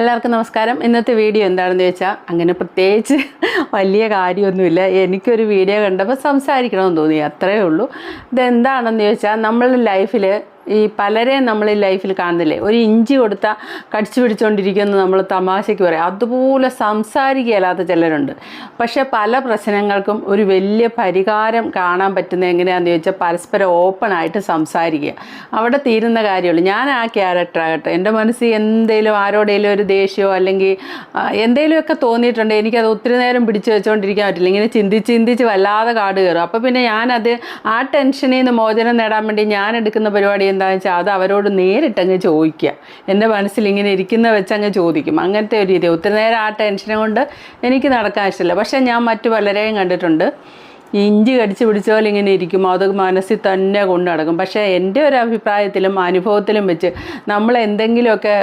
എല്ലാവർക്കും നമസ്കാരം. ഇന്നത്തെ വീഡിയോ എന്താണെന്ന് ചോദിച്ചാൽ അങ്ങനെ പ്രത്യേകിച്ച് വലിയ കാര്യമൊന്നുമില്ല. എനിക്കൊരു വീഡിയോ കണ്ടപ്പോൾ സംസാരിക്കണമെന്ന് തോന്നി അത്രയേ ഉള്ളൂ. ഇതെന്താണെന്ന് ചോദിച്ചാൽ നമ്മളുടെ ലൈഫിൽ ഈ പലരെ നമ്മൾ ഈ ലൈഫിൽ കാണുന്നില്ലേ? ഒരു ഇഞ്ചി കൊടുത്ത കടിച്ചു പിടിച്ചുകൊണ്ടിരിക്കുന്നു നമ്മൾ തമാശയ്ക്ക് പറയും. അതുപോലെ സംസാരിക്കുകയല്ലാത്ത ചിലരുണ്ട്. പക്ഷേ പല പ്രശ്നങ്ങൾക്കും ഒരു വലിയ പരിഹാരം കാണാൻ പറ്റുന്ന എങ്ങനെയാണെന്ന് ചോദിച്ചാൽ പരസ്പരം ഓപ്പണായിട്ട് സംസാരിക്കുക. അവിടെ തീരുന്ന കാര്യമുള്ളൂ. ഞാൻ ആ ക്യാരക്ടർ ആകട്ടെ. എന്റെ മനസ്സിൽ എന്തെങ്കിലും ആരോടെങ്കിലും ഒരു ദേഷ്യമോ അല്ലെങ്കിൽ എന്തെങ്കിലുമൊക്കെ തോന്നിയിട്ടുണ്ട്. എനിക്കത് ഒത്തിരി നേരം പിടിച്ചു വെച്ചുകൊണ്ടിരിക്കാൻ പറ്റില്ല. ഇങ്ങനെ ചിന്തിച്ച് ചിന്തിച്ച് വല്ലാതെ കാട് കയറും. അപ്പോൾ പിന്നെ ഞാനത് ആ ടെൻഷനിൽ നിന്ന് മോചനം നേടാൻ വേണ്ടി ഞാൻ എടുക്കുന്ന പരിപാടി എന്താണെന്ന് വെച്ചാൽ അത് അവരോട് നേരിട്ടങ്ങ് ചോദിക്കുക എന്റെ മനസ്സിൽ ഇങ്ങനെ ഇരിക്കുന്ന വെച്ച് അങ്ങ് ചോദിക്കും. അങ്ങനത്തെ ഒരു രീതി ഒത്തിരി നേരം ആ ടെൻഷനെ കൊണ്ട് എനിക്ക് നടക്കാൻ ഇഷ്ടമില്ല പക്ഷേ ഞാൻ മറ്റു പലരെയും കണ്ടിട്ടുണ്ട്. ഇഞ്ചി കടിച്ചു പിടിച്ച പോലെ ഇങ്ങനെ ഇരിക്കും. അത് മനസ്സിൽ തന്നെ കൊണ്ടു നടക്കും. പക്ഷേ എന്റെ ഒരു അഭിപ്രായത്തിലും അനുഭവത്തിലും വെച്ച് നമ്മൾ എന്തെങ്കിലുമൊക്കെ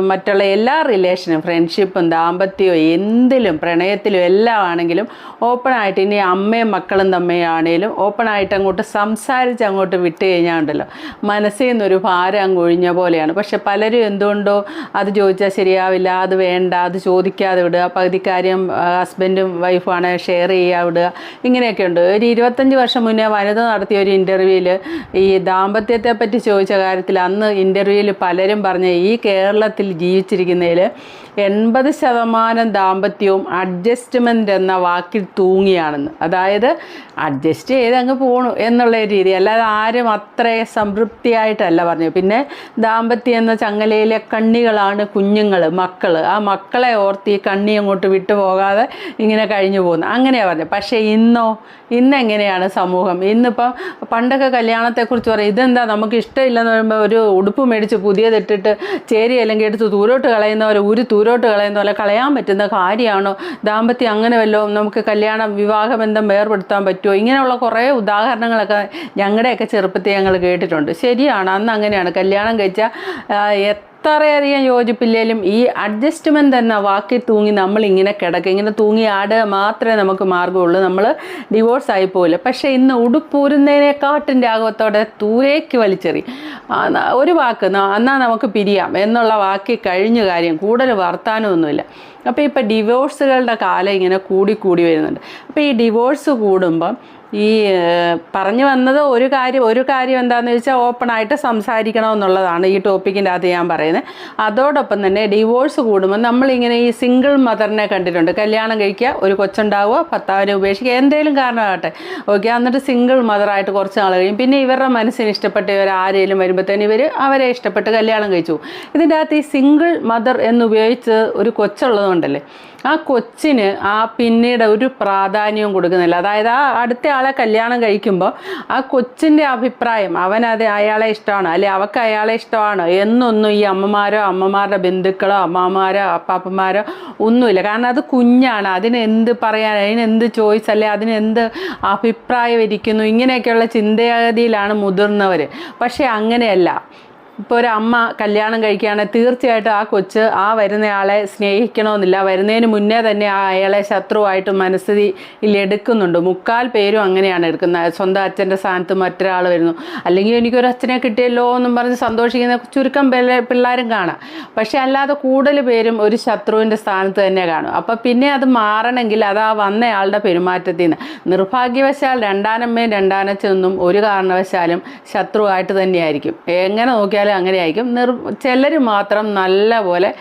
മറ്റുള്ള എല്ലാ റിലേഷനും ഫ്രണ്ട്ഷിപ്പും ദാമ്പത്യവും എന്തിലും പ്രണയത്തിലും എല്ലാം ആണെങ്കിലും ഓപ്പണായിട്ട് ഇനി അമ്മയും മക്കളും തമ്മിലാണേലും ഓപ്പണായിട്ട് അങ്ങോട്ട് സംസാരിച്ച് അങ്ങോട്ട് വിട്ട് കഴിഞ്ഞാൽ ഉണ്ടല്ലോ. മനസ്സിൽ നിന്നൊരു ഭാരം അങ്ങ് ഒഴിഞ്ഞ പോലെയാണ്. പക്ഷെ പലരും എന്തുകൊണ്ടോ അത് ചോദിച്ചാൽ ശരിയാവില്ല അത് വേണ്ട അത് ചോദിക്കാതെ വിടുക പകുതി കാര്യം ഹസ്ബൻഡും വൈഫുമാണ് ഷെയർ ചെയ്യാതെ വിടുക ഇങ്ങനെയൊക്കെ ഉണ്ട് ഒരു ഇരുപത്തഞ്ച് വർഷം മുന്നേ വനിത നടത്തിയ ഒരു ഇന്റർവ്യൂവിൽ ഈ ദാമ്പത്യത്തെ പറ്റി ചോദിച്ച കാര്യത്തിൽ അന്ന് ഇന്റർവ്യൂവിൽ പലരും പറഞ്ഞ ഈ കേരളത്തിൽ ജീവിച്ചിരിക്കുന്നതിൽ എൺപത് ശതമാനം ദാമ്പത്യവും അഡ്ജസ്റ്റ്മെന്റ് എന്ന വാക്കിൽ തൂങ്ങിയാണെന്ന്. അതായത് അഡ്ജസ്റ്റ് ചെയ്ത് അങ്ങ് പോണു എന്നുള്ള രീതി. അല്ലാതെ ആരും അത്ര സംതൃപ്തിയായിട്ടല്ല പറഞ്ഞു പിന്നെ ദാമ്പത്യം എന്ന ചങ്ങലയിലെ കണ്ണികളാണ് കുഞ്ഞുങ്ങൾ മക്കൾ ആ മക്കളെ ഓർത്ത് ഈ കണ്ണി അങ്ങോട്ട് വിട്ടുപോകാതെ ഇങ്ങനെ കഴിഞ്ഞു പോകുന്നു. അങ്ങനെയാണ് പറഞ്ഞത്. പക്ഷേ ഇന്നോ ഇന്ന് എങ്ങനെയാണ് സമൂഹം? ഇന്നിപ്പം പണ്ടൊക്കെ കല്യാണത്തെക്കുറിച്ച് പറയും. ഇതെന്താ? നമുക്ക് ഇഷ്ടമില്ലെന്ന് പറയുമ്പോൾ ഒരു ഉടുപ്പ് മേടിച്ച് പുതിയതിട്ടിട്ട് ചേരി അല്ലെങ്കിൽ എടുത്ത് ദൂരോട്ട് കളയുന്ന പോലെ ഒരു ദൂരോട്ട് കളയുന്ന പോലെ കളയാൻ പറ്റുന്ന കാര്യമാണോ? ദാമ്പത്യം അങ്ങനെ വല്ലതും നമുക്ക് കല്യാണം വിവാഹബന്ധം വേർപെടുത്താൻ പറ്റുമോ ഇങ്ങനെയുള്ള കുറേ ഉദാഹരണങ്ങളൊക്കെ ഞങ്ങളുടെയൊക്കെ ചെറുപ്പത്തിൽ ഞങ്ങൾ കേട്ടിട്ടുണ്ട്. ശരിയാണ് അന്ന് അങ്ങനെയാണ്. കല്യാണം കഴിച്ചാൽ എത്രയധികം യോജിപ്പില്ലേലും ഈ അഡ്ജസ്റ്റ്മെന്റ് എന്ന വാക്കിൽ തൂങ്ങി നമ്മൾ ഇങ്ങനെ കിടക്കുക ഇങ്ങനെ തൂങ്ങി ആടുക മാത്രമേ നമുക്ക് മാർഗമുള്ളൂ നമ്മൾ ഡിവോഴ്സ് ആയി പോകില്ല പക്ഷേ ഇന്ന് ഉടുപ്പൂരുന്നതിനെക്കാട്ടും രാഘവത്തോടെ ദൂരേക്ക് വലിച്ചെറി. ഒരു വാക്ക് എന്നാൽ നമുക്ക് പിരിയാം എന്നുള്ള വാക്കി കഴിഞ്ഞ കാര്യം കൂടുതൽ വർത്താനമൊന്നുമില്ല. അപ്പോൾ ഇപ്പോൾ ഡിവോഴ്സുകളുടെ കാലം ഇങ്ങനെ കൂടി കൂടി വരുന്നുണ്ട്. അപ്പോൾ ഈ ഡിവോഴ്സ് കൂടുമ്പം ഈ പറഞ്ഞു വന്നത് ഒരു കാര്യം ഒരു കാര്യം എന്താണെന്ന് വെച്ചാൽ ഓപ്പണായിട്ട് സംസാരിക്കണം എന്നുള്ളതാണ് ഈ ടോപ്പിക്കിന്റെ അത് ഞാൻ പറയുന്നത്. അതോടൊപ്പം തന്നെ ഡിവോഴ്സ് കൂടുമ്പോൾ നമ്മളിങ്ങനെ ഈ സിംഗിൾ മദറിനെ കണ്ടിട്ടുണ്ട്. കല്യാണം കഴിക്കുക ഒരു കൊച്ചുണ്ടാവുക ഭർത്താവിനെ ഉപേക്ഷിക്കുക എന്തെങ്കിലും കാരണമാകട്ടെ. ഓക്കെ എന്നിട്ട് സിംഗിൾ മദറായിട്ട് കുറച്ച് നാൾ കഴിയും. പിന്നെ ഇവരുടെ മനസ്സിന് ഇഷ്ടപ്പെട്ട ഇവർ ആരെങ്കിലും വരുമ്പോഴത്തേന് ഇവർ അവരെ ഇഷ്ടപ്പെട്ട് കല്യാണം കഴിച്ചു. ഇതിന്റെ അകത്ത് ഈ സിംഗിൾ മദർ എന്നുപയോഗിച്ച് ഒരു കൊച്ചുള്ളതുകൊണ്ടല്ലേ ആ കൊച്ചിന് ആ പിന്നീട് ഒരു പ്രാധാന്യവും കൊടുക്കുന്നില്ല. അതായത് ആ അടുത്ത ആളെ കല്യാണം കഴിക്കുമ്പോൾ ആ കൊച്ചിന്റെ അഭിപ്രായം അവനത് അയാളെ ഇഷ്ടമാണ് അല്ലെ അവൾക്ക് അയാളെ ഇഷ്ടമാണ് എന്നൊന്നും ഈ അമ്മമാരോ അമ്മമാരുടെ ബന്ധുക്കളോ അമ്മമാരോ അപ്പാപ്പന്മാരോ ഒന്നുമില്ല. കാരണം അത് കുഞ്ഞാണ് അതിന് എന്ത് പറയാൻ അതിന് എന്ത് ചോയ്സ് അല്ലെ അതിന് എന്ത് അഭിപ്രായം ഇരിക്കുന്നു ഇങ്ങനെയൊക്കെയുള്ള ചിന്താഗതിയിലാണ് മുതിർന്നവർ പക്ഷേ അങ്ങനെയല്ല. ഇപ്പോൾ ഒരു അമ്മ കല്യാണം കഴിക്കുകയാണെങ്കിൽ തീർച്ചയായിട്ടും ആ കൊച്ച് ആ വരുന്നയാളെ സ്നേഹിക്കണമെന്നില്ല. വരുന്നതിന് മുന്നേ തന്നെ ആ അയാളെ ശത്രുവായിട്ട് മനസ്ഥിതിയിൽ എടുക്കുന്നുണ്ട്. മുക്കാൽ പേരും അങ്ങനെയാണ് എടുക്കുന്നത്. സ്വന്തം അച്ഛന്റെ സ്ഥാനത്ത് മറ്റൊരാൾ വരുന്നു. അല്ലെങ്കിൽ എനിക്കൊരു അച്ഛനെ കിട്ടിയല്ലോ എന്നും പറഞ്ഞ് സന്തോഷിക്കുന്ന ചുരുക്കം പിള്ള- പിള്ളേരും കാണാം. പക്ഷെ അല്ലാതെ കൂടുതൽ പേരും ഒരു ശത്രുവിന്റെ സ്ഥാനത്ത് തന്നെ കാണും. അപ്പോൾ പിന്നെ അത് മാറണമെങ്കിൽ അത് ആ വന്നയാളുടെ പെരുമാറ്റത്തിൽ നിന്ന്. നിർഭാഗ്യവശാൽ രണ്ടാനമ്മയും രണ്ടാനച്ചൊന്നും ഒരു കാരണവശാലും ശത്രുവായിട്ട് തന്നെയായിരിക്കും. എങ്ങനെ അങ്ങനെ ആയിരിക്കും നിർ ചിലർ മാത്രം നല്ല പോലെ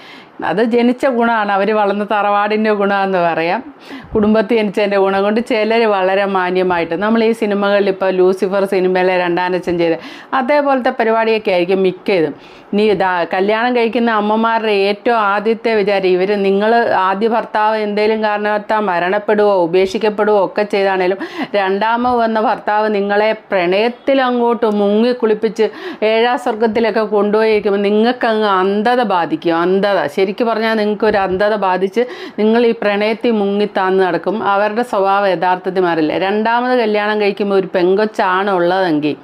അത് ജനിച്ച ഗുണമാണ്. അവർ വളർന്ന തറവാടിന്റെ ഗുണമെന്ന് പറയാം. കുടുംബത്തിൽ ജനിച്ചതിന്റെ ഗുണം കൊണ്ട് ചിലർ വളരെ മാന്യമായിട്ട്. നമ്മൾ ഈ സിനിമകളിൽ ഇപ്പോൾ ലൂസിഫർ സിനിമയിലെ രണ്ടാനച്ഛൻ ചെയ്ത് അതേപോലത്തെ പരിപാടിയൊക്കെ ആയിരിക്കും മിക്കതും. നീ ഇതാ കല്യാണം കഴിക്കുന്ന അമ്മമാരുടെ ഏറ്റവും ആദ്യത്തെ വിചാരം ഇവർ നിങ്ങൾ ആദ്യ ഭർത്താവ് എന്തെങ്കിലും കാരണവത്താൽ മരണപ്പെടുവോ ഉപേക്ഷിക്കപ്പെടുവോ ഒക്കെ ചെയ്താണേലും രണ്ടാമത് വന്ന ഭർത്താവ് നിങ്ങളെ പ്രണയത്തിൽ അങ്ങോട്ട് മുങ്ങി കുളിപ്പിച്ച് ഏഴാം സ്വർഗത്തിലൊക്കെ കൊണ്ടുപോയിരിക്കുമ്പോൾ നിങ്ങൾക്ക് അങ്ങ് അന്ധത ബാധിക്കും. അന്ധത. ശരിക്കും പറഞ്ഞാൽ നിങ്ങൾക്ക് ഒരു അന്ധത ബാധിച്ച് നിങ്ങൾ ഈ പ്രണയത്തിൽ മുങ്ങി താന്ന് നടക്കും. അവരുടെ സ്വഭാവം യഥാർത്ഥത്തിൽ മാറില്ല രണ്ടാമത് കല്യാണം കഴിക്കുമ്പോൾ ഒരു പെങ്കൊച്ചാണ് ഉള്ളതെങ്കിൽ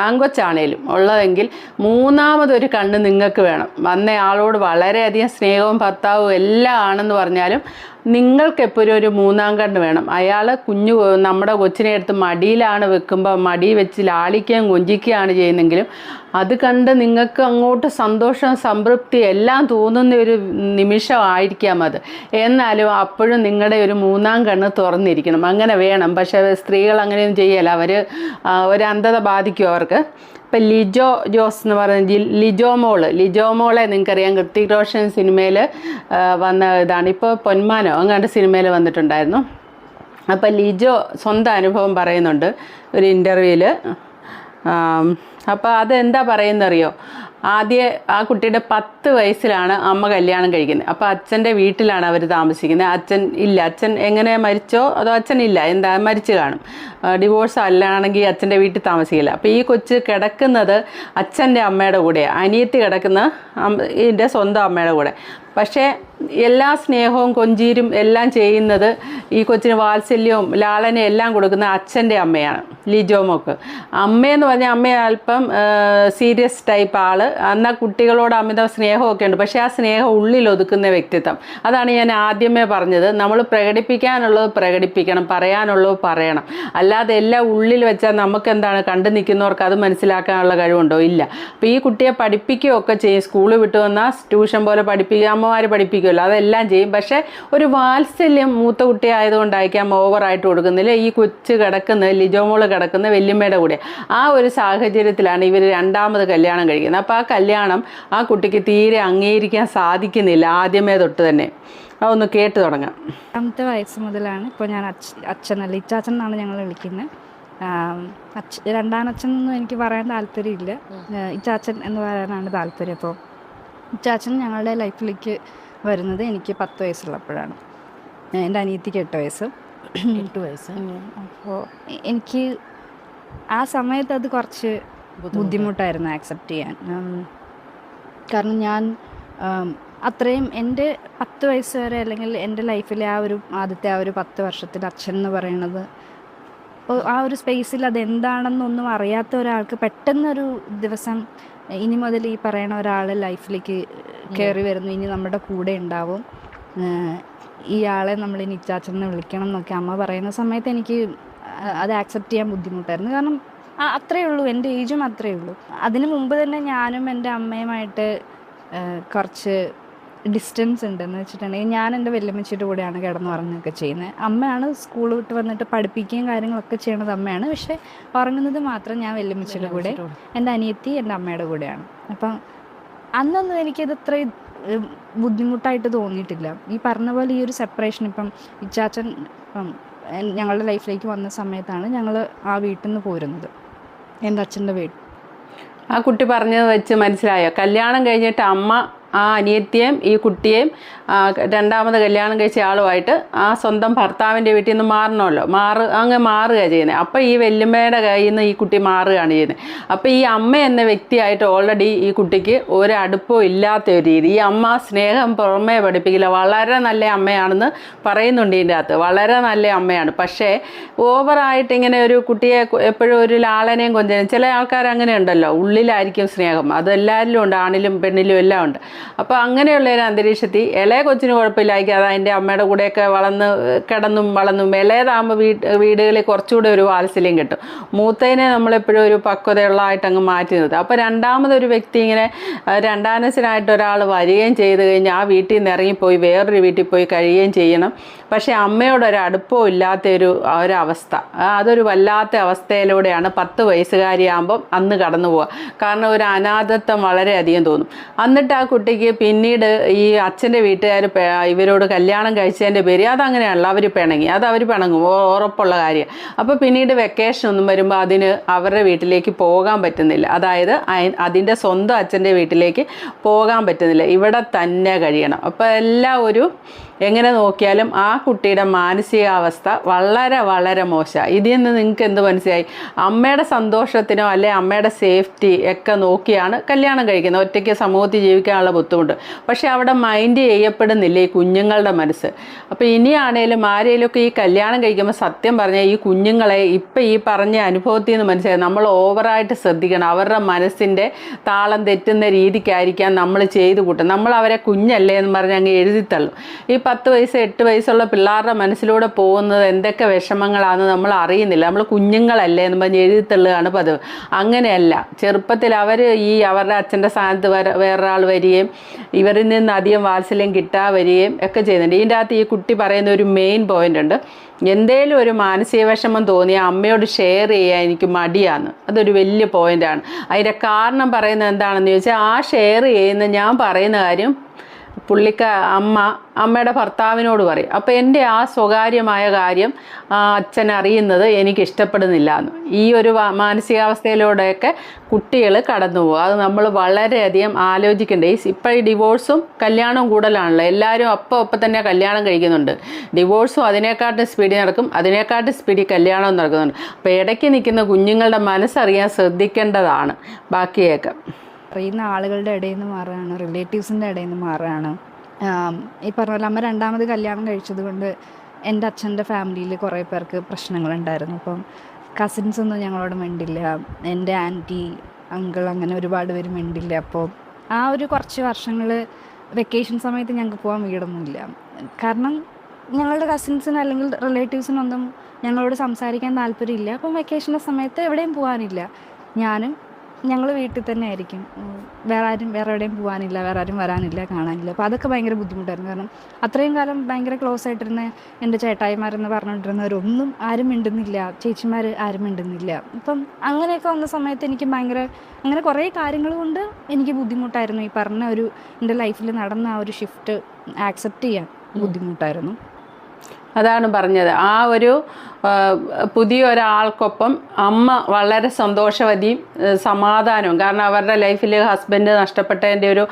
ആങ്കൊച്ചാണേലും ഉള്ളതെങ്കിൽ മൂന്നാമതൊരു കണ്ണ് നിങ്ങൾക്ക് വേണം. വന്ന ആളോട് വളരെയധികം സ്നേഹവും ഭർത്താവും എല്ലാം ആണെന്ന് പറഞ്ഞാലും നിങ്ങൾക്ക് എപ്പോഴും ഒരു മൂന്നാം കണ്ണ് വേണം. അയാൾ കുഞ്ഞു നമ്മുടെ കൊച്ചിനെ എടുത്ത് മടിയിലാണ് വെക്കുമ്പോൾ മടി വെച്ച് ലാളിക്കുകയും കൊഞ്ചിക്കുകയാണ് ചെയ്യുന്നെങ്കിലും അത് കണ്ട് നിങ്ങൾക്ക് അങ്ങോട്ട് സന്തോഷം സംതൃപ്തി എല്ലാം തോന്നുന്ന ഒരു നിമിഷമായിരിക്കാം അത്. എന്നാലും അപ്പോഴും നിങ്ങളുടെ ഒരു മൂന്നാം കണ്ണ് തുറന്നിരിക്കണം. അങ്ങനെ വേണം. പക്ഷേ സ്ത്രീകൾ അങ്ങനെയൊന്നും ചെയ്യല അവർ ഒരു അന്ധത ബാധിക്കും അവർക്ക്. ഇപ്പം ലിജോ ജോസ് എന്ന് പറയുന്ന ജി ലിജോ മോൾ. ലിജോ മോളെ നിങ്ങൾക്കറിയാം കൃത്തിക് റോഷൻ സിനിമയിൽ വന്ന ഇതാണ്. ഇപ്പോൾ പൊന്മാനോ അങ്ങാണ്ട് സിനിമയിൽ വന്നിട്ടുണ്ടായിരുന്നു. അപ്പോൾ ലിജോ സ്വന്തം അനുഭവം പറയുന്നുണ്ട് ഒരു ഇന്റർവ്യൂവിൽ അപ്പോൾ അതെന്താ പറയുന്നറിയോ? ആദ്യ ആ കുട്ടിയുടെ പത്ത് വയസ്സിലാണ് അമ്മ കല്യാണം കഴിക്കുന്നത്. അപ്പോൾ അച്ഛന്റെ വീട്ടിലാണ് അവർ താമസിക്കുന്നത്. അച്ഛൻ ഇല്ല. അച്ഛൻ എങ്ങനെ മരിച്ചോ അതോ അച്ഛൻ ഇല്ല. എന്താ മരിച്ചു കാണും. ഡിവോഴ്സ് അല്ലാണെങ്കിൽ അച്ഛന്റെ വീട്ടിൽ താമസിക്കില്ല. അപ്പോൾ ഈ കൊച്ച് കിടക്കുന്നത് അച്ഛന്റെ അമ്മയുടെ കൂടെ അനിയത്തി കിടക്കുന്ന ഇതിന്റെ സ്വന്തം അമ്മയുടെ കൂടെ. പക്ഷേ എല്ലാ സ്നേഹവും കൊഞ്ചീരും എല്ലാം ചെയ്യുന്നത് ഈ കൊച്ചിന് വാത്സല്യവും ലാളനയും എല്ലാം കൊടുക്കുന്ന അച്ഛന്റെ അമ്മയാണ് ലിജോമോക്ക് അമ്മയെന്ന് പറഞ്ഞാൽ അമ്മ അല്പം സീരിയസ് ടൈപ്പ് ആൾ എന്നാൽ കുട്ടികളോട് അമിത സ്നേഹമൊക്കെ ഉണ്ട്. പക്ഷേ ആ സ്നേഹം ഉള്ളിൽ ഒതുക്കുന്ന വ്യക്തിത്വം. അതാണ് ഞാൻ ആദ്യമേ പറഞ്ഞത്. നമ്മൾ പ്രകടിപ്പിക്കാനുള്ളത് പ്രകടിപ്പിക്കണം പറയാനുള്ളത് പറയണം. അല്ലാതെ എല്ലാം ഉള്ളിൽ വെച്ചാൽ നമുക്ക് എന്താണ് കണ്ടു നിൽക്കുന്നവർക്ക് അത് മനസ്സിലാക്കാനുള്ള കഴിവുണ്ടോ? ഇല്ല. അപ്പോൾ ഈ കുട്ടിയെ പഠിപ്പിക്കുകയൊക്കെ ചെയ്യും. സ്കൂളിൽ വിട്ടു വന്നാൽ ട്യൂഷൻ പോലെ പഠിപ്പിക്കുക അമ്മമാർ പഠിപ്പിക്കുമല്ലോ അതെല്ലാം ചെയ്യും. പക്ഷേ ഒരു വാത്സല്യം മൂത്ത കുട്ടി ആയതുകൊണ്ടായിരിക്കാം ഓവറായിട്ട് കൊടുക്കുന്നില്ല ഈ കൊച്ച് കിടക്കുന്ന ലിജോമോൾ കിടക്കുന്ന വല്യമ്മയുടെ കൂടെ. ആ ഒരു സാഹചര്യത്തിലാണ് ഇവർ രണ്ടാമത് കല്യാണം കഴിക്കുന്നത്. അപ്പോൾ ആ കല്യാണം ആ കുട്ടിക്ക് തീരെ അംഗീകരിക്കാൻ സാധിക്കുന്നില്ല ആദ്യമേ തൊട്ട് തന്നെ. അതൊന്ന് കേട്ട് തുടങ്ങാം. രണ്ടാമത്തെ വയസ്സ് മുതലാണ് ഇപ്പോൾ ഞാൻ അച്ഛൻ അച്ഛനല്ല ഇച്ചാച്ചൻ എന്നാണ് ഞങ്ങൾ വിളിക്കുന്നത്. അച്ഛ രണ്ടാനച്ഛൻ എന്നൊന്നും എനിക്ക് പറയാൻ താല്പര്യമില്ല. ഇച്ചാച്ചൻ എന്ന് പറയാനാണ് താല്പര്യം അപ്പോൾ. ഇച്ചാച്ചൻ ഞങ്ങളുടെ ലൈഫിലേക്ക് വരുന്നത് എനിക്ക് പത്ത് വയസ്സുള്ളപ്പോഴാണ്. എന്റെ അനിയത്തിക്ക് എട്ട് വയസ്സ്. എട്ട് വയസ്സ്. അപ്പോൾ എനിക്ക് ആ സമയത്ത് അത് കുറച്ച് ബുദ്ധിമുട്ടായിരുന്നു ആക്സെപ്റ്റ് ചെയ്യാൻ. കാരണം ഞാൻ അത്രയും എന്റെ പത്ത് വയസ്സ് വരെ അല്ലെങ്കിൽ എന്റെ ലൈഫിലെ ആ ഒരു ആദ്യത്തെ ആ ഒരു പത്ത് വർഷത്തിൽ അച്ഛൻ എന്ന് പറയുന്നത് അപ്പോൾ ആ ഒരു സ്പേസിൽ അതെന്താണെന്നൊന്നും അറിയാത്ത ഒരാൾക്ക് പെട്ടെന്നൊരു ദിവസം ഇനി മുതൽ ഈ പറയണ ഒരാൾ ലൈഫിലേക്ക് കയറി വരുന്നു. ഇനി നമ്മുടെ കൂടെ ഉണ്ടാവും. ഇയാളെ നമ്മൾ ഇനി ഇച്ചാച്ചൻ എന്ന് വിളിക്കണം എന്നൊക്കെ അമ്മ പറയുന്ന സമയത്ത് എനിക്ക് അത് ആക്സെപ്റ്റ് ചെയ്യാൻ ബുദ്ധിമുട്ടായിരുന്നു. കാരണം അത്രേ അത്രയേ ഉള്ളൂ. എന്റെ ഏജും അത്രേ ഉള്ളൂ. അതിനു മുമ്പ് തന്നെ ഞാനും എന്റെ അമ്മയുമായിട്ട് കുറച്ച് ഡിസ്റ്റൻസ് ഉണ്ടെന്ന് വെച്ചിട്ടുണ്ടെങ്കിൽ ഞാൻ എന്റെ വല്യമ്മച്ചിയുടെ കൂടെയാണ് കിടന്നുറങ്ങുകയൊക്കെ ചെയ്യുന്നത്. അമ്മയാണ് സ്കൂൾ വിട്ട് വന്നിട്ട് പഠിപ്പിക്കുകയും കാര്യങ്ങളൊക്കെ ചെയ്യണത് അമ്മയാണ്. പക്ഷേ ഉറങ്ങുന്നത് മാത്രം ഞാൻ വല്യമ്മച്ചിയുടെ കൂടെ എന്റെ അനിയത്തി എന്റെ അമ്മയുടെ കൂടെയാണ്. അപ്പം അന്നൊന്നും എനിക്കത് അത്ര ബുദ്ധിമുട്ടായിട്ട് തോന്നിയിട്ടില്ല. ഈ പറഞ്ഞ പോലെ ഈ ഒരു സെപ്പറേഷൻ ഇപ്പം ഇച്ചാച്ചൻ ഇപ്പം ഞങ്ങളുടെ ലൈഫിലേക്ക് വന്ന സമയത്താണ് ഞങ്ങൾ ആ വീട്ടിൽ നിന്ന് പോരുന്നത്. എന്റെ അച്ഛന്റെ വീട് ആ കുട്ടി പറഞ്ഞത് വെച്ച് മനസ്സിലായോ? കല്യാണം കഴിഞ്ഞിട്ട് അമ്മ ആ അനിയത്തിയെയും ഈ കുട്ടിയെയും രണ്ടാമത് കല്യാണം കഴിച്ച ആളുമായിട്ട് ആ സ്വന്തം ഭർത്താവിന്റെ വീട്ടിൽ നിന്ന് മാറണമല്ലോ. മാറ് അങ്ങ് മാറുക ചെയ്യുന്നത് അപ്പോൾ ഈ വെല്ലുമ്മയുടെ കയ്യിൽ നിന്ന് ഈ കുട്ടി മാറുകയാണ് ചെയ്യുന്നത് അപ്പോൾ ഈ അമ്മ എന്ന വ്യക്തിയായിട്ട് ഓൾറെഡി ഈ കുട്ടിക്ക് ഒരു ഇല്ലാത്ത ഒരു രീതി. ഈ അമ്മ സ്നേഹം പുറമേ പഠിപ്പിക്കില്ല. വളരെ നല്ല അമ്മയാണെന്ന് പറയുന്നുണ്ട് ഇതിന്റെ അകത്ത്. വളരെ നല്ല അമ്മയാണ്. പക്ഷേ ഓവറായിട്ട് ഇങ്ങനെ ഒരു കുട്ടിയെ എപ്പോഴും ഒരു ലാളനെയും കൊഞ്ചനും. ചില ആൾക്കാർ അങ്ങനെ ഉണ്ടല്ലോ. ഉള്ളിലായിരിക്കും സ്നേഹം. അത് എല്ലാവരിലും ഉണ്ട്. ആണിലും പെണ്ണിലും എല്ലാം ഉണ്ട്. അപ്പോൾ അങ്ങനെയുള്ള ഒരു അന്തരീക്ഷത്തിൽ ഇളയ കൊച്ചിന് കുഴപ്പമില്ലായിരിക്കും. അത് അതിന്റെ അമ്മയുടെ കൂടെയൊക്കെ വളർന്ന് കിടന്നും വളർന്നും ഇളയതാകുമ്പോൾ വീട് വീടുകളിൽ കുറച്ചുകൂടെ ഒരു വാത്സല്യം കിട്ടും. മൂത്തതിനെ നമ്മളെപ്പോഴും ഒരു പക്വതയുള്ളതായിട്ട് അങ്ങ് മാറ്റി നിർത്തും. അപ്പോൾ രണ്ടാമതൊരു വ്യക്തി ഇങ്ങനെ രണ്ടാനസിനായിട്ട് ഒരാൾ വരികയും ചെയ്ത് കഴിഞ്ഞാൽ ആ വീട്ടിൽ നിന്ന് ഇറങ്ങിപ്പോയി വേറൊരു വീട്ടിൽ പോയി കഴിയുകയും ചെയ്യണം. പക്ഷേ അമ്മയോട് ഒരു അടുപ്പവും ഇല്ലാത്ത ഒരു ഒരവസ്ഥ അതൊരു വല്ലാത്ത അവസ്ഥയിലൂടെയാണ് പത്ത് വയസ്സുകാരിയാകുമ്പം അന്ന് കടന്നു പോവുക കാരണം ഒരു അനാഥത്വം വളരെയധികം തോന്നും. എന്നിട്ട് ആ കുട്ടിക്ക് പിന്നീട് ഈ അച്ഛന്റെ വീട്ടുകാർ ഇവരോട് കല്യാണം കഴിച്ചതിന്റെ പേര് അതങ്ങനെയാണല്ലോ അവർ പിണങ്ങി. അത് അവർ പിണങ്ങും. ഉറപ്പുള്ള കാര്യം. അപ്പോൾ പിന്നീട് വെക്കേഷൻ ഒന്നും വരുമ്പോൾ അതിന് അവരുടെ വീട്ടിലേക്ക് പോകാൻ പറ്റുന്നില്ല. അതായത് അതിന്റെ സ്വന്തം അച്ഛന്റെ വീട്ടിലേക്ക് പോകാൻ പറ്റുന്നില്ല. ഇവിടെ തന്നെ കഴിയണം. അപ്പോൾ എല്ലാം ഒരു എങ്ങനെ നോക്കിയാലും ആ കുട്ടിയുടെ മാനസികാവസ്ഥ വളരെ വളരെ മോശമാണ് ഇതിൽ നിന്ന് നിങ്ങൾക്ക് എന്ത് മനസ്സിലായി? അമ്മയുടെ സന്തോഷത്തിനോ അല്ലെ അമ്മയുടെ സേഫ്റ്റി ഒക്കെ നോക്കിയാണ് കല്യാണം കഴിക്കുന്നത്. ഒറ്റയ്ക്ക് സമൂഹത്തിൽ ജീവിക്കാനുള്ള ബുദ്ധിമുട്ട്. പക്ഷേ അവിടെ മൈൻഡ് ചെയ്യപ്പെടുന്നില്ല ഈ കുഞ്ഞുങ്ങളുടെ മനസ്സ്. അപ്പോൾ ഇനിയാണേലും ആരെങ്കിലുമൊക്കെ ഈ കല്യാണം കഴിക്കുമ്പോൾ സത്യം പറഞ്ഞാൽ ഈ കുഞ്ഞുങ്ങളെ ഇപ്പം ഈ പറഞ്ഞ അനുഭവത്തിൽ നിന്ന് മനസ്സിലായി. നമ്മൾ ഓവറായിട്ട് ശ്രദ്ധിക്കണം. അവരുടെ മനസ്സിന്റെ താളം തെറ്റുന്ന രീതിക്കായിരിക്കാം നമ്മൾ ചെയ്തു കൂട്ടും നമ്മൾ അവരെ കുഞ്ഞല്ലേ എന്ന് പറഞ്ഞ് അങ്ങ് എഴുതിത്തള്ളും ഈ പത്ത് വയസ്സ് എട്ട് വയസ്സുള്ള പിള്ളേരുടെ മനസ്സിലൂടെ പോകുന്നത് എന്തൊക്കെ വിഷമങ്ങളാണെന്ന് നമ്മൾ അറിയുന്നില്ല. നമ്മൾ കുഞ്ഞുങ്ങളല്ലേ എന്ന് പറഞ്ഞ് എഴുതി തള്ളുകയാണ് പതിവ്. അങ്ങനെയല്ല. ചെറുപ്പത്തിൽ അവർ ഈ അവരുടെ അച്ഛന്റെ സ്ഥാനത്ത് വേറെ വേറൊരാൾ വരികയും ഇവരിൽ നിന്ന് അധികം വാത്സല്യം കിട്ടാ വരികയും ഒക്കെ ചെയ്യുന്നുണ്ട്. ഇതിന്റെ അകത്ത് ഈ കുട്ടി പറയുന്ന ഒരു മെയിൻ പോയിന്റ് ഉണ്ട്. എന്തേലും ഒരു മാനസിക വിഷമം തോന്നിയ അമ്മയോട് ഷെയർ ചെയ്യാൻ എനിക്ക് മടിയാണ്. അതൊരു വലിയ പോയിന്റാണ് അതിന്റെ കാരണം പറയുന്നത് എന്താണെന്ന് ചോദിച്ചാൽ ആ ഷെയർ ചെയ്യുന്ന ഞാൻ പറയുന്ന കാര്യം പുള്ളിക്ക അമ്മ അമ്മയുടെ ഭർത്താവിനോട് പറയും. അപ്പോൾ എന്റെ ആ സ്വകാര്യമായ കാര്യം അച്ഛൻ അറിയുന്നത് എനിക്ക് ഇഷ്ടപ്പെടുന്നില്ല എന്ന്. ഈ ഒരു മാനസികാവസ്ഥയിലൂടെയൊക്കെ കുട്ടികൾ കടന്നു പോകും. അത് നമ്മൾ വളരെയധികം ആലോചിക്കേണ്ട. ഈ ഇപ്പോൾ ഈ ഡിവോഴ്സും കല്യാണവും കൂടുതലാണല്ലോ എല്ലാവരും അപ്പം അപ്പം തന്നെ കല്യാണം കഴിക്കുന്നുണ്ട്. ഡിവോഴ്സും അതിനെക്കാട്ടും സ്പീഡിൽ നടക്കും അതിനെക്കാട്ടും സ്പീഡിൽ കല്യാണവും നടക്കുന്നുണ്ട്. അപ്പോൾ ഇടയ്ക്ക് നിൽക്കുന്ന കുഞ്ഞുങ്ങളുടെ മനസ്സറിയാൻ ശ്രദ്ധിക്കേണ്ടതാണ് ബാക്കിയൊക്കെ. അറിയുന്ന ആളുകളുടെ ഇടയിൽ നിന്ന് മാറുകയാണ് റിലേറ്റീവ്സിന്റെ ഇടയിൽ നിന്ന് മാറുകയാണ് ഈ പറഞ്ഞ പോലെ അമ്മ രണ്ടാമത് കല്യാണം കഴിച്ചത് കൊണ്ട് എന്റെ അച്ഛന്റെ ഫാമിലിയിൽ കുറേ പേർക്ക് പ്രശ്നങ്ങളുണ്ടായിരുന്നു. അപ്പം കസിൻസ് ഒന്നും ഞങ്ങളോട് മിണ്ടില്ല എന്റെ ആന്റി അങ്കിൾ അങ്ങനെ ഒരുപാട് പേര് മിണ്ടില്ല. അപ്പോൾ ആ ഒരു കുറച്ച് വർഷങ്ങൾ വെക്കേഷൻ സമയത്ത് ഞങ്ങൾക്ക് പോകാൻ വീടൊന്നുമില്ല. കാരണം ഞങ്ങളുടെ കസിൻസിന് അല്ലെങ്കിൽ റിലേറ്റീവ്സിനൊന്നും ഞങ്ങളോട് സംസാരിക്കാൻ താല്പര്യമില്ല. അപ്പം വെക്കേഷന്റെ സമയത്ത് എവിടെയും പോകാനില്ല. ഞാനും ഞങ്ങൾ വീട്ടിൽ തന്നെ ആയിരിക്കും. വേറെ ആരും വേറെ എവിടെയും പോകാനില്ല വേറെ ആരും വരാനില്ല കാണാനില്ല. അപ്പോൾ അതൊക്കെ ഭയങ്കര ബുദ്ധിമുട്ടായിരുന്നു. കാരണം അത്രയും കാലം ഭയങ്കര ക്ലോസ് ആയിട്ടിരുന്ന എന്റെ ചേട്ടായിമാരെന്ന് പറഞ്ഞുകൊണ്ടിരുന്നവരൊന്നും ആരും മിണ്ടുന്നില്ല. ചേച്ചിമാർ ആരും മിണ്ടുന്നില്ല. അപ്പം അങ്ങനെയൊക്കെ വന്ന സമയത്ത് എനിക്ക് ഭയങ്കര അങ്ങനെ കുറേ കാര്യങ്ങൾ കൊണ്ട് എനിക്ക് ബുദ്ധിമുട്ടായിരുന്നു. ഈ പറഞ്ഞ ഒരു എന്റെ ലൈഫിൽ നടന്ന ആ ഒരു ഷിഫ്റ്റ് ആക്സെപ്റ്റ് ചെയ്യാൻ ബുദ്ധിമുട്ടായിരുന്നു. അതാണ് പറഞ്ഞത്. ആ ഒരു പുതിയ ഒരാൾക്കൊപ്പം അമ്മ വളരെ സന്തോഷവതിയും സമാധാനവും കാരണം അവരുടെ ലൈഫിൽ ഹസ്ബൻഡ് നഷ്ടപ്പെട്ടതിന്റെ ഒരു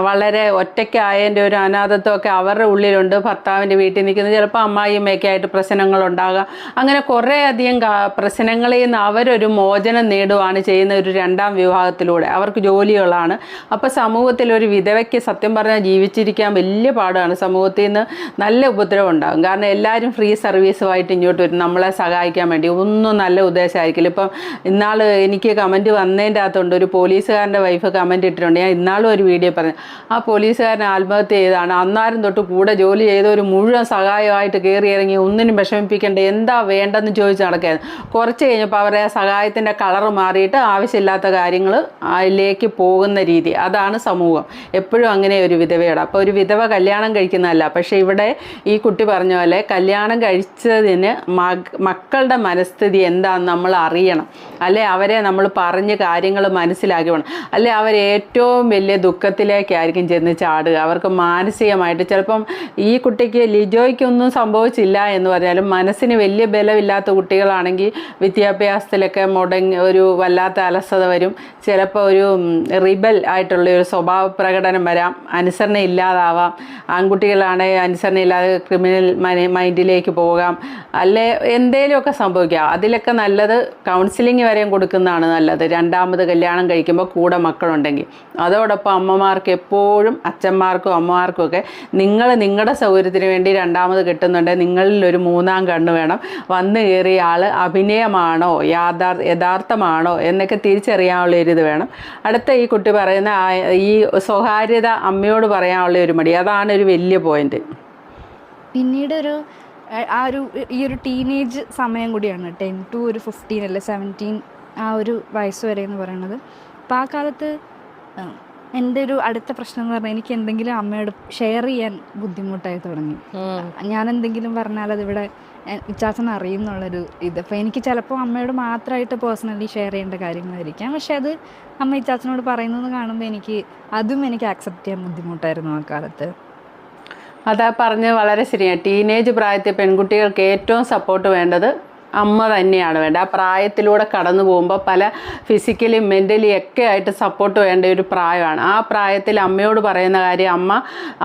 വളരെ ഒറ്റയ്ക്കായതിന്റെ ഒരു അനാഥത്വമൊക്കെ അവരുടെ ഉള്ളിലുണ്ട്. ഭർത്താവിന്റെ വീട്ടിൽ നിൽക്കുന്നത് ചിലപ്പോൾ അമ്മായിയമ്മയൊക്കെ ആയിട്ട് പ്രശ്നങ്ങളുണ്ടാകാം അങ്ങനെ കുറേ അധികം കാ- പ്രശ്നങ്ങളിൽ നിന്ന് അവരൊരു മോചനം നേടുകയാണ് ചെയ്യുന്ന ഒരു രണ്ടാം വിവാഹത്തിലൂടെ. അവർക്ക് ജോലികളാണ്. അപ്പോൾ സമൂഹത്തിൽ ഒരു വിധവയ്ക്ക് സത്യം പറഞ്ഞാൽ ജീവിച്ചിരിക്കാൻ വലിയ പാടാണ്. സമൂഹത്തിൽ നിന്ന് നല്ല ഉപദ്രവം ഉണ്ടാകും. കാരണം എല്ലാവരും ഫ്രീ സർവീസുമായിട്ട് ഇങ്ങോട്ട് വരും. നമ്മളെ സഹായിക്കാൻ വേണ്ടി. ഒന്നും നല്ല ഉദ്ദേശമായിരിക്കില്ല ഇപ്പം ഇന്നാൾ എനിക്ക് കമന്റ് വന്നതിന്റെ അകത്തുണ്ട്. ഒരു പോലീസുകാരന്റെ വൈഫ് കമന്റ് ഇട്ടിട്ടുണ്ട്. ഞാൻ ഇന്നാളും ഒരു വീഡിയോ പറഞ്ഞു. ആ പോലീസുകാരൻ ആത്മഹത്യ ചെയ്താണ് അന്നാരും തൊട്ട് കൂടെ ജോലി ചെയ്ത ഒരു മുഴുവൻ സഹായമായിട്ട് കയറി ഇറങ്ങി ഒന്നിനും വിഷമിപ്പിക്കേണ്ട. എന്താ വേണ്ടെന്ന് ചോദിച്ച് നടക്കുകയായിരുന്നു കുറച്ച് കഴിഞ്ഞപ്പോൾ അവരെ സഹായത്തിന്റെ കളർ മാറിയിട്ട് ആവശ്യമില്ലാത്ത കാര്യങ്ങൾ അതിലേക്ക് പോകുന്ന രീതി. അതാണ് സമൂഹം. എപ്പോഴും അങ്ങനെ ഒരു വിധവയുടെ. അപ്പോൾ ഒരു വിധവ കല്യാണം കഴിക്കുന്നതല്ല. പക്ഷേ ഇവിടെ ഈ കുട്ടി പറഞ്ഞ പോലെ കല്യാണം കഴിച്ചതിന് മക- മക്കളുടെ മനസ്ഥിതി എന്താണെന്ന് നമ്മൾ അറിയണം. അല്ലെ അവരെ നമ്മൾ പറഞ്ഞ് കാര്യങ്ങൾ മനസ്സിലാക്കി വേണം അല്ലെ അവർ ഏറ്റവും വലിയ ദുഃഖത്തിലേക്കായിരിക്കും ചെന്ന് ചാടുക. അവർക്ക് മാനസികമായിട്ട് ചിലപ്പം ഈ കുട്ടിക്ക് ലിജോയ്ക്കൊന്നും സംഭവിച്ചില്ല എന്ന് പറഞ്ഞാലും മനസ്സിന് വലിയ ബലമില്ലാത്ത കുട്ടികളാണെങ്കിൽ വിദ്യാഭ്യാസത്തിലൊക്കെ മുടങ്ങി ഒരു വല്ലാത്ത അലസത വരും. ചിലപ്പോൾ ഒരു റിബൽ ആയിട്ടുള്ള ഒരു സ്വഭാവ പ്രകടനം വരാം. അനുസരണ ഇല്ലാതാവാം ആൺകുട്ടികളാണെങ്കിൽ അനുസരണ ഇല്ലാതെ ക്രിമിനൽ മൈൻഡിലേക്ക് പോകാം. അല്ലെ എന്തേലുമൊക്കെ സംഭവിക്കാം. അതിലൊക്കെ നല്ലത് കൗൺസിലിംഗ് വരെയും കൊടുക്കുന്നതാണ് നല്ലത്. രണ്ടാമത് കല്യാണം കഴിക്കുമ്പോൾ കൂടെ മക്കളുണ്ടെങ്കിൽ. അതോടൊപ്പം അമ്മമാർക്ക് എപ്പോഴും അച്ഛന്മാർക്കും അമ്മമാർക്കും ഒക്കെ നിങ്ങൾ നിങ്ങളുടെ സൗകര്യത്തിന് വേണ്ടി രണ്ടാമത് കിട്ടുന്നുണ്ടെങ്കിൽ നിങ്ങളിൽ ഒരു മൂന്നാം കണ്ണ് വേണം. വന്ന് കയറിയ ആൾ അഭിനയമാണോ യാഥാർ യഥാർത്ഥമാണോ എന്നൊക്കെ തിരിച്ചറിയാനുള്ള ഒരു ഇത് വേണം. അടുത്ത ഈ കുട്ടി പറയുന്ന ഈ സ്വകാര്യത അമ്മയോട് പറയാനുള്ള ഒരു മടി. അതാണ് ഒരു വലിയ പോയിന്റ് പിന്നീട് ഒരു ആ- ഒരു ഈ ഒരു ടീനേജ് സമയം കൂടിയാണ് ടെൻ ടു ഒരു ഫിഫ്റ്റീൻ അല്ലെ സെവന്റീൻ ആ ഒരു വയസ്സ് വരെ എന്ന് പറയുന്നത് അപ്പം ആ കാലത്ത് എന്റെ ഒരു അടുത്ത പ്രശ്നം എന്ന് പറഞ്ഞാൽ എനിക്ക് എന്തെങ്കിലും അമ്മയോട് ഷെയർ ചെയ്യാൻ ബുദ്ധിമുട്ടായി തുടങ്ങി. ഞാൻ എന്തെങ്കിലും പറഞ്ഞാൽ അതിവിടെ ഇച്ചാച്ചൻ അറിയുന്നുള്ളൊരു ഇത്. അപ്പോൾ എനിക്ക് ചിലപ്പോൾ അമ്മയോട് മാത്രമായിട്ട് പേഴ്സണലി ഷെയർ ചെയ്യേണ്ട കാര്യങ്ങളായിരിക്കാം. പക്ഷെ അത് അമ്മ ഇച്ചാച്ചനോട് പറയുന്നത് കാണുമ്പോൾ എനിക്ക് അതും എനിക്ക് ആക്സെപ്റ്റ് ചെയ്യാൻ ബുദ്ധിമുട്ടായിരുന്നു ആ കാലത്ത്. അതാ പറഞ്ഞ് വളരെ ശരിയാണ് ടീനേജ് പ്രായത്തിൽ പെൺകുട്ടികൾക്ക് ഏറ്റവും സപ്പോർട്ട് വേണ്ടത് അമ്മ തന്നെയാണ് വേണ്ടത്. ആ പ്രായത്തിലൂടെ കടന്നു പോകുമ്പോൾ പല ഫിസിക്കലി മെന്റലി ഒക്കെ ആയിട്ട് സപ്പോർട്ട് വേണ്ട ഒരു പ്രായമാണ്. ആ പ്രായത്തിൽ അമ്മയോട് പറയുന്ന കാര്യം അമ്മ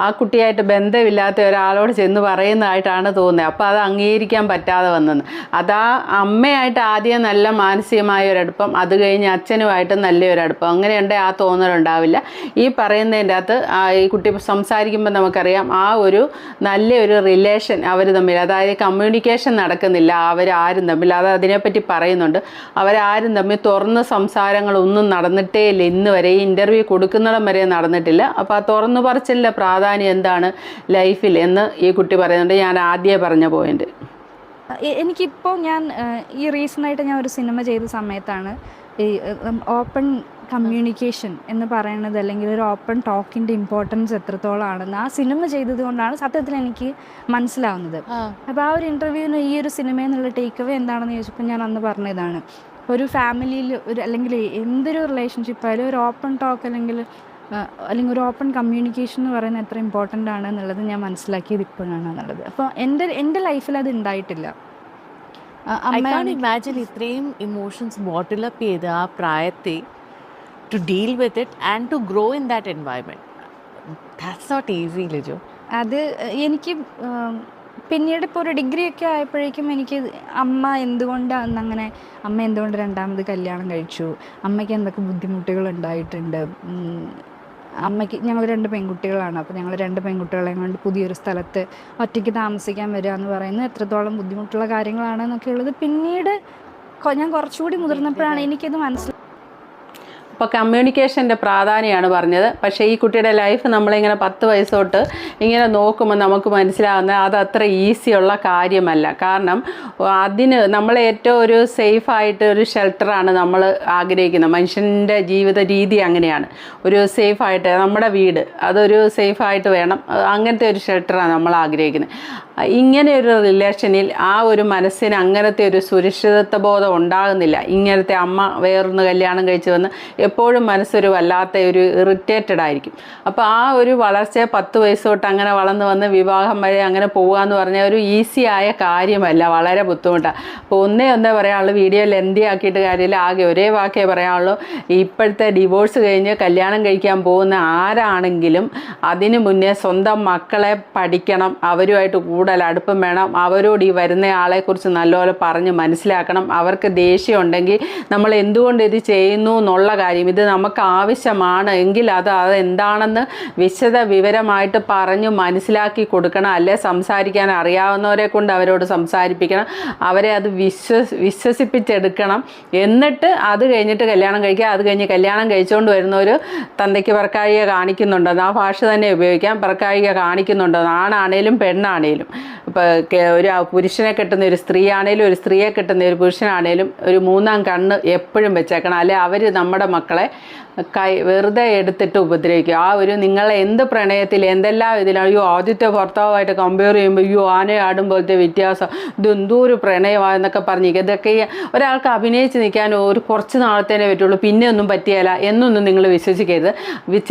ആ കുട്ടിയായിട്ട് ബന്ധമില്ലാത്ത ഒരാളോട് ചെന്ന് പറയുന്നതായിട്ടാണ് തോന്നുന്നത്. അപ്പോൾ അത് അംഗീകരിക്കാൻ പറ്റാതെ വന്നത്. അതാ അമ്മയായിട്ട് ആദ്യം നല്ല മാനസികമായ ഒരടുപ്പം അത് കഴിഞ്ഞ് അച്ഛനുമായിട്ട് നല്ലൊരടുപ്പം അങ്ങനെയുണ്ടെങ്കിൽ ആ തോന്നലുണ്ടാവില്ല. ഈ പറയുന്നതിന്റെ അകത്ത് ഈ കുട്ടി സംസാരിക്കുമ്പോൾ നമുക്കറിയാം ആ ഒരു നല്ലൊരു റിലേഷൻ അവർ തമ്മിൽ അതായത് കമ്മ്യൂണിക്കേഷൻ നടക്കുന്നില്ല. അവർ ആരും അവരാരും തമ്മിൽ. അത് അതിനെപ്പറ്റി പറയുന്നുണ്ട്. അവരാരും തമ്മിൽ തുറന്ന സംസാരങ്ങളൊന്നും നടന്നിട്ടേ ഇല്ല ഇന്ന് വരെ ഈ ഇന്റർവ്യൂ കൊടുക്കുന്നിടം വരെ നടന്നിട്ടില്ല. അപ്പോൾ ആ തുറന്നു പറച്ചിലിന്റെ പ്രാധാന്യം എന്താണ് ലൈഫിൽ എന്ന് ഈ കുട്ടി പറയുന്നുണ്ട്. ഞാൻ ആദ്യമേ പറഞ്ഞ പോയിന്റ് എനിക്കിപ്പോൾ ഞാൻ ഈ റീസണായിട്ട് ഞാൻ ഒരു സിനിമ ചെയ്ത സമയത്താണ് ഈ ഓപ്പൺ കമ്മ്യൂണിക്കേഷൻ എന്ന് പറയുന്നത് അല്ലെങ്കിൽ ഒരു ഓപ്പൺ ടോക്കിന്റെ ഇമ്പോർട്ടൻസ് എത്രത്തോളമാണെന്ന് ആ സിനിമ ചെയ്തത് കൊണ്ടാണ് സത്യത്തിൽ എനിക്ക് മനസ്സിലാവുന്നത്. അപ്പോൾ ആ ഒരു ഇന്റർവ്യൂവിന് ഈ ഒരു സിനിമയിൽ നിന്നുള്ള ടേക്ക് അവേ എന്താണെന്ന് ചോദിച്ചപ്പോൾ ഞാൻ അന്ന് പറഞ്ഞതാണ്. ഒരു ഫാമിലിയിൽ ഒരു അല്ലെങ്കിൽ എന്തൊരു റിലേഷൻഷിപ്പ് ആയാലും ഒരു ഓപ്പൺ ടോക്ക് അല്ലെങ്കിൽ അല്ലെങ്കിൽ ഒരു ഓപ്പൺ കമ്മ്യൂണിക്കേഷൻ എന്ന് പറയുന്നത് എത്ര ഇമ്പോർട്ടന്റ് ആണ് എന്നുള്ളത് ഞാൻ മനസ്സിലാക്കിയത് ഇപ്പോഴാണ് എന്നുള്ളത്. അപ്പോൾ എന്റെ എന്റെ ലൈഫിൽ അത് ഉണ്ടായിട്ടില്ല. ഇമാജിൻ ഇത്രയും ഇമോഷൻസ് ബോട്ടിൽ അപ്പ് ചെയ്ത് ആ പ്രായത്തെ to deal with it and to grow in that environment. That's not easy, Lijo. അത് എനിക്ക് പിന്നീട് ഇപ്പോൾ ഒരു ഡിഗ്രി ഒക്കെ ആയപ്പോഴേക്കും എനിക്ക് അമ്മ എന്തുകൊണ്ടാണ് അങ്ങനെ അമ്മ എന്തുകൊണ്ട് രണ്ടാമത് കല്യാണം കഴിച്ചു? അമ്മയ്ക്ക് എന്തൊക്കെ ബുദ്ധിമുട്ടുകൾ ഉണ്ടായിട്ടുണ്ട്? അമ്മയ്ക്ക് ഞങ്ങൾ രണ്ട് പെൺകുട്ടികളാണ്. അപ്പോൾ ഞങ്ങൾ രണ്ട് പെൺകുട്ടികളെയും കൊണ്ട് പുതിയൊരു സ്ഥലത്ത് ഒറ്റയ്ക്ക് താമസിക്കാൻ വരിക എന്ന് പറയുന്നത് എത്രത്തോളം ബുദ്ധിമുട്ടുള്ള കാര്യങ്ങളാണെന്നൊക്കെ ഉള്ളത് പിന്നീട് ഞാൻ കുറച്ചുകൂടി മുതിർന്നപ്പോഴാണ് എനിക്കത് മനസ്സിലായത്. അപ്പോൾ കമ്മ്യൂണിക്കേഷന്റെ പ്രാധാന്യമാണ് പറഞ്ഞത്. പക്ഷേ ഈ കുട്ടിയുടെ ലൈഫ് നമ്മളിങ്ങനെ പത്ത് വയസ്സ് തൊട്ട് ഇങ്ങനെ നോക്കുമ്പോൾ നമുക്ക് മനസ്സിലാവുന്ന അത് അത്ര ഈസിയുള്ള കാര്യമല്ല. കാരണം അതിന് നമ്മൾ ഏറ്റവും ഒരു സേഫായിട്ട് ഒരു ഷെൽട്ടറാണ് നമ്മൾ ആഗ്രഹിക്കുന്നത്. മനുഷ്യന്റെ ജീവിത രീതി അങ്ങനെയാണ്. ഒരു സേഫായിട്ട് നമ്മുടെ വീട് അതൊരു സേഫായിട്ട് വേണം. അങ്ങനത്തെ ഒരു ഷെൽട്ടറാണ് നമ്മൾ ആഗ്രഹിക്കുന്നത്. ഇങ്ങനെ ഒരു റിലേഷനിൽ ആ ഒരു മനസ്സിന് അങ്ങനത്തെ ഒരു സുരക്ഷിതത്വ ബോധം ഉണ്ടാകുന്നില്ല. ഇങ്ങനത്തെ അമ്മ വേറൊന്ന് കല്യാണം കഴിച്ച് വന്ന് എപ്പോഴും മനസ്സൊരു വല്ലാത്ത ഒരു ഇറിറ്റേറ്റഡ് ആയിരിക്കും. അപ്പോൾ ആ ഒരു വളർച്ച പത്ത് വയസ്സ് തൊട്ട് അങ്ങനെ വളർന്ന് വന്ന് വിവാഹം വരെ അങ്ങനെ പോകുക എന്ന് പറഞ്ഞാൽ ഒരു ഈസി ആയ കാര്യമല്ല വളരെ ബുദ്ധിമുട്ടാണ് അപ്പോൾ ഒന്നേ ഒന്നേ പറയാനുള്ളൂ വീഡിയോ ലെന്തി ആക്കിയിട്ട് കാര്യമില്ല ആകെ ഒരേ വാക്കേ പറയാനുള്ളൂ. ഇപ്പോഴത്തെ ഡിവോഴ്സ് കഴിഞ്ഞ് കല്യാണം കഴിക്കാൻ പോകുന്ന ആരാണെങ്കിലും അതിനു മുന്നേ സ്വന്തം മക്കളെ പഠിക്കണം അവരുമായിട്ട് കൂടുതൽ അടുപ്പം വേണം അവരോട് ഈ വരുന്ന ആളെക്കുറിച്ച് നല്ലപോലെ പറഞ്ഞ് മനസ്സിലാക്കണം അവർക്ക് ദേഷ്യം ഉണ്ടെങ്കിൽ നമ്മൾ എന്തുകൊണ്ട് ഇത് ചെയ്യുന്നു എന്നുള്ള കാര്യം ഇത് നമുക്ക് ആവശ്യമാണ് എങ്കിൽ അത് അതെന്താണെന്ന് വിശദ വിവരമായിട്ട് പറഞ്ഞു മനസ്സിലാക്കി കൊടുക്കണം. അല്ലെ സംസാരിക്കാൻ അറിയാവുന്നവരെ കൊണ്ട് അവരോട് സംസാരിപ്പിക്കണം. അവരെ അത് വിശ്വസ് വിശ്വസിപ്പിച്ചെടുക്കണം. എന്നിട്ട് അത് കഴിഞ്ഞിട്ട് കല്യാണം കഴിക്കുക. അത് കഴിഞ്ഞ് കല്യാണം കഴിച്ചുകൊണ്ട് വരുന്നവർ തന്തയ്ക്ക് പറക്കാഴിക കാണിക്കുന്നുണ്ടെന്ന് ആ ഭാഷ തന്നെ ഉപയോഗിക്കാം. പറക്കാഴിക കാണിക്കുന്നുണ്ടെന്ന് ആണാണേലും പെണ്ണാണേലും. ഒരു പുരുഷനെ കെട്ടുന്ന ഒരു സ്ത്രീയാണേലും ഒരു സ്ത്രീയെ കെട്ടുന്ന ഒരു പുരുഷനാണേലും ഒരു മൂന്നാം കണ്ണ് എപ്പോഴും വെച്ചേക്കണം. അല്ലെ അവർ നമ്മുടെ മക്കളെ കൈ വെറുതെ എടുത്തിട്ട് ഉപദ്രവിക്കും ആ ഒരു നിങ്ങളെ എന്ത് പ്രണയത്തിൽ എന്തെല്ലാം ഇതിലാണ് അയ്യോ ആദ്യത്തെ ഭർത്താവുമായിട്ട് കമ്പയർ ചെയ്യുമ്പോൾ അയ്യോ ആനയാടും പോലത്തെ വ്യത്യാസം. ഇത് എന്തോ ഒരു പ്രണയമാണെന്നൊക്കെ പറഞ്ഞിരിക്കുക ഇതൊക്കെ ഒരാൾക്ക് അഭിനയിച്ച് നിൽക്കാൻ ഒരു കുറച്ച് നാളത്തേനെ പറ്റുള്ളൂ. പിന്നെ ഒന്നും പറ്റിയല്ല എന്നൊന്നും നിങ്ങൾ വിശ്വസിക്കരുത്.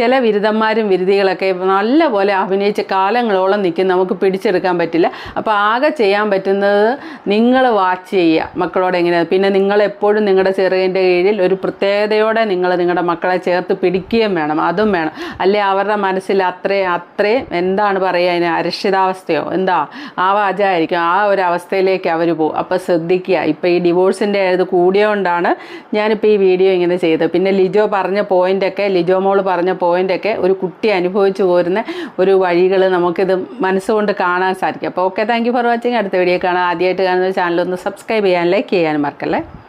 ചില ബിരുദന്മാരും ബിരുദികളൊക്കെ നല്ല പോലെ അഭിനയിച്ച് കാലങ്ങളോളം നിൽക്കും. നമുക്ക് പിടിച്ചെടുക്കാൻ പറ്റില്ല. അപ്പോൾ ആകെ ചെയ്യാൻ പറ്റുന്നത് നിങ്ങൾ വാച്ച് ചെയ്യുക. മക്കളോട് എങ്ങനെയാണ് പിന്നെ നിങ്ങളെപ്പോഴും നിങ്ങളുടെ ചെറുകിന്റെ കീഴിൽ ഒരു പ്രത്യേകതയോടെ നിങ്ങൾ നിങ്ങളുടെ മക്കളെ ചേർത്ത് പിടിക്കുകയും വേണം അതും വേണം. അല്ലെ അവരുടെ മനസ്സിൽ അത്രേ അത്രയും എന്താണ് പറയുക അതിന് അരക്ഷിതാവസ്ഥയോ? എന്താ? ആ വാചായിരിക്കും. ആ ഒരു അവസ്ഥയിലേക്ക് അവർ പോകും. അപ്പോൾ ശ്രദ്ധിക്കുക. ഇപ്പോൾ ഈ ഡിവോഴ്സിന്റെ ഇത് കൂടിയോണ്ടാണ് ഞാനിപ്പോൾ ഈ വീഡിയോ ഇങ്ങനെ ചെയ്തത്. പിന്നെ ലിജോ പറഞ്ഞ പോയിന്റൊക്കെ ലിജോ മോൾ പറഞ്ഞ പോയിന്റൊക്കെ ഒരു കുട്ടി അനുഭവിച്ചു പോരുന്ന ഒരു വഴികൾ നമുക്കിത് മനസ്സുകൊണ്ട് കാണാൻ സാധിക്കും. അപ്പോൾ okay thank you for watching. അടുത്ത വീഡിയോ കാണാൻ ആദ്യമായിട്ട് കാണുന്ന ചാനലൊന്ന് സബ്സ്ക്രൈബ് ചെയ്യാൻ ലൈക്ക് ചെയ്യാനും മറക്കല്ലേ?